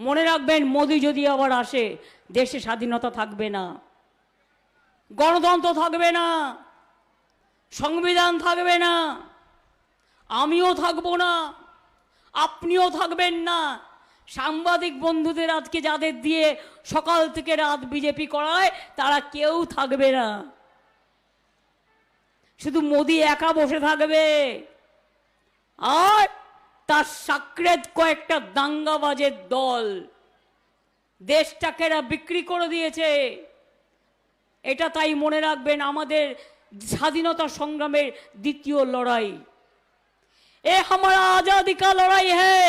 মনে রাখবেন, মোদি যদি আবার আসে, দেশে স্বাধীনতা থাকবে না। গণতন্ত্র থাকবে না। সংবিধান থাকবে না। আমিও থাকব না। আপনিও থাকবেন না। সাংবাদিক বন্ধুদের আজকে যাদের দিয়ে সকাল থেকে রাত বিজেপি করায়, তারা কেউ থাকবে না। শুধু মোদি একা বসে থাকবে। আর তার সাকরেত কয়েকটা দাঙ্গাবাজের দল দেশটাকে এরা বিক্রি করে দিয়েছে এটা তাই মনে রাখবেন আমাদের স্বাধীনতা সংগ্রামের দ্বিতীয় লড়াই ये हमारा आजादी का लड़ाई है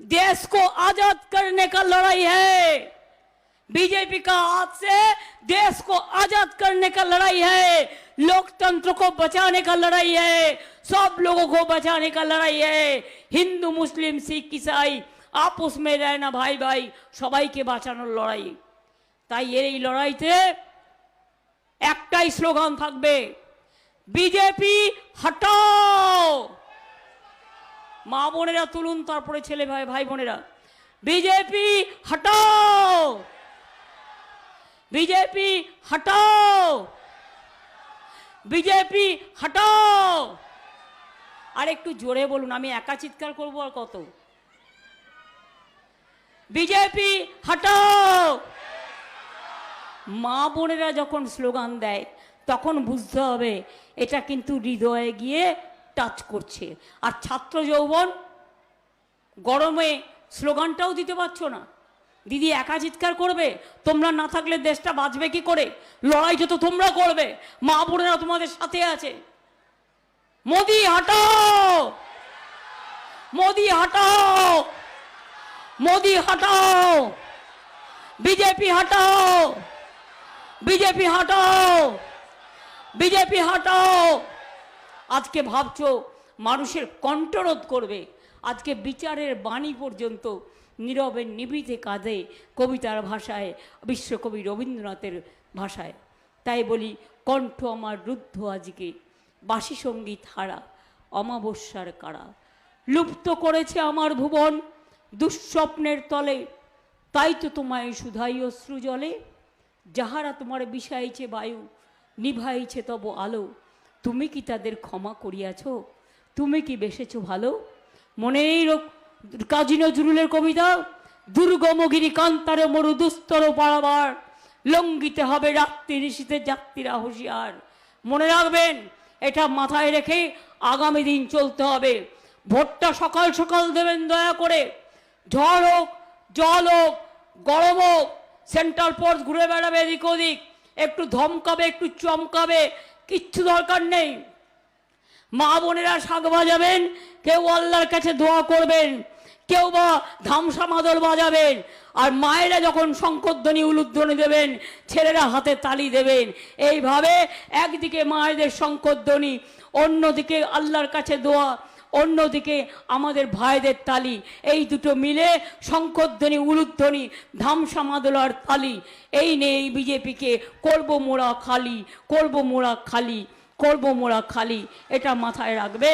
देश को आजाद करने का लड़ाई है बीजेपी का हाथ से देश को आजाद करने का लड़ाई है लोकतंत्र को बचाने का लड़ाई है सब लोगों को बचाने का लड़ाई है हिंदू मुस्लिम सिख ईसाई आपस में रहना भाई भाई সবাইকে বাঁচানোর লড়াই তাই এই লড়াইতে একটাই স্লোগান থাকবে বিজেপি হটাও মা বোনেরা তুলুন তারপরে ছেলে ভাই ভাই বোনেরা বিজেপি হটাও বিজেপি হটাও বিজেপি হটাও আর একটু জোরে বলুন আমি একা চিৎকার করব আর কত বিজেপি হটাও মা বোনেরা যখন স্লোগান দেয় তখন বুঝতে হবে এটা কিন্তু হৃদয়ে গিয়ে টাচ করছে। আর ছাত্র যৌবন, গরমে স্লোগানটাও দিতে পারছ না। দিদি একা চিৎকার করবে? তোমরা না থাকলে দেশটা বাঁচবে কি করে? লড়াই যত তোমরা করবে, মা বোনেরা তোমাদের সাথে আছে। মোদি, হাটাও! মোদি হাটাও! মোদি, হাটাও! বিজেপি হাটাও! বিজেপি হাটাও! বিজেপি, হাটাও! আজকে ভাবছ মানুষের কণ্ঠরোধ করবে? আজকে বিচারের বাণী পর্যন্ত নীরবে নিবিতে কাঁদে কবিতার ভাষায়, বিশ্বকবি রবীন্দ্রনাথের ভাষায়। তাই বলি, কণ্ঠ আমার রুদ্ধ আজকে, বাসি সংগীত হারা অমাবস্যার কারা। লুপ্ত করেছে আমার ভুবন, দুঃস্বপ্নের তলে, তাই তো তোমায় সুধাই অশ্রু জলে যাহারা তোমার বিষাইছে বায়ু, নিভাইছে তব আলো। তুমি কি তাদের ক্ষমা করিয়াছ? তুমি কি বেসেছ ভালো? মনেই নেই রো- কাজী নজরুলের কবিতা দুর্গমগিরি কান্তারে মরু দুস্তর পাড়াবার লঙ্ঘিতে হবে রাত্রি নিশীতে যাত্রীরা হুঁশিয়ার। মনে রাখবেন, এটা মাথায় রেখে আগামী দিন চলতে হবে। ভোটটা সকাল সকাল দেবেন দয়া করে। ঝড় হোক, জল হোক, গরম হোক সেন্ট্রাল ফোর্স ঘুরে বেড়াবে এদিক ওদিক। একটু ধমকাবে, একটু চমকাবে, কিচ্ছু দরকার নেই। মা বোনেরা শাক বাজাবেন, কেউ আল্লাহর কাছে দোয়া করবেন, কেউ বা ধামসা মাদল বাজাবেন, আর মায়েরা যখন শঙ্করধ্বনি উলুধ্বনি দেবেন, ছেলেরা হাতে তালি দেবেন, এইভাবে একদিকে মায়েদের শঙ্করধ্বনি, অন্যদিকে আল্লাহর কাছে দোয়া, অন্যদিকে আমাদের ভাইদের তালি, এই দুটো মিলে শঙ্করধ্বনি, উলুধ্বনি, ধামসা মাদলার তালি, এই নেই বিজেপিকে করব মোড়া খালি, করব মোড়া খালি। করব মোরা খালি এটা মাথায় রাখবে।